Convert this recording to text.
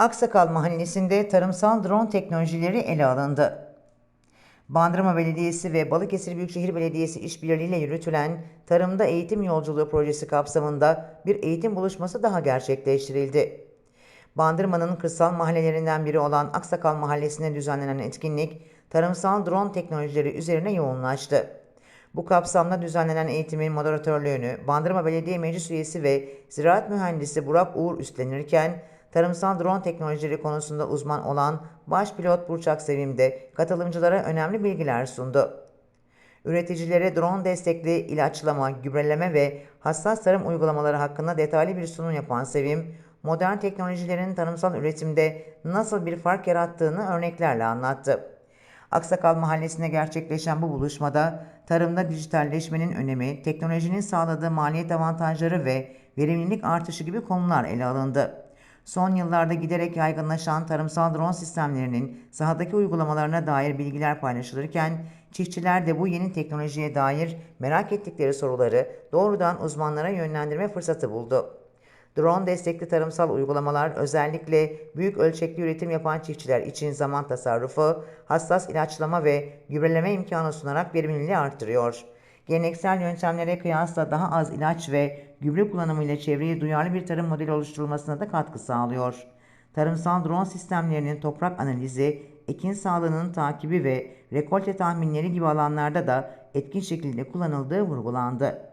Aksakal Mahallesi'nde tarımsal drone teknolojileri ele alındı. Bandırma Belediyesi ve Balıkesir Büyükşehir Belediyesi işbirliğiyle yürütülen Tarımda Eğitim Yolculuğu projesi kapsamında bir eğitim buluşması daha gerçekleştirildi. Bandırma'nın kırsal mahallelerinden biri olan Aksakal Mahallesi'nde düzenlenen etkinlik, tarımsal drone teknolojileri üzerine yoğunlaştı. Bu kapsamda düzenlenen eğitimin moderatörlüğünü Bandırma Belediye Meclis Üyesi ve Ziraat Mühendisi Burak Uğur üstlenirken, tarımsal drone teknolojileri konusunda uzman olan baş pilot Burçak Sevim de katılımcılara önemli bilgiler sundu. Üreticilere drone destekli ilaçlama, gübreleme ve hassas tarım uygulamaları hakkında detaylı bir sunum yapan Sevim, modern teknolojilerin tarımsal üretimde nasıl bir fark yarattığını örneklerle anlattı. Aksakal Mahallesi'nde gerçekleşen bu buluşmada tarımda dijitalleşmenin önemi, teknolojinin sağladığı maliyet avantajları ve verimlilik artışı gibi konular ele alındı. Son yıllarda giderek yaygınlaşan tarımsal drone sistemlerinin sahadaki uygulamalarına dair bilgiler paylaşılırken, çiftçiler de bu yeni teknolojiye dair merak ettikleri soruları doğrudan uzmanlara yönlendirme fırsatı buldu. Drone destekli tarımsal uygulamalar özellikle büyük ölçekli üretim yapan çiftçiler için zaman tasarrufu, hassas ilaçlama ve gübreleme imkanı sunarak verimliliği arttırıyor. Geleneksel yöntemlere kıyasla daha az ilaç ve gübre kullanımıyla çevreye duyarlı bir tarım modeli oluşturulmasına da katkı sağlıyor. Tarımsal drone sistemlerinin toprak analizi, ekin sağlığının takibi ve rekolte tahminleri gibi alanlarda da etkin şekilde kullanıldığı vurgulandı.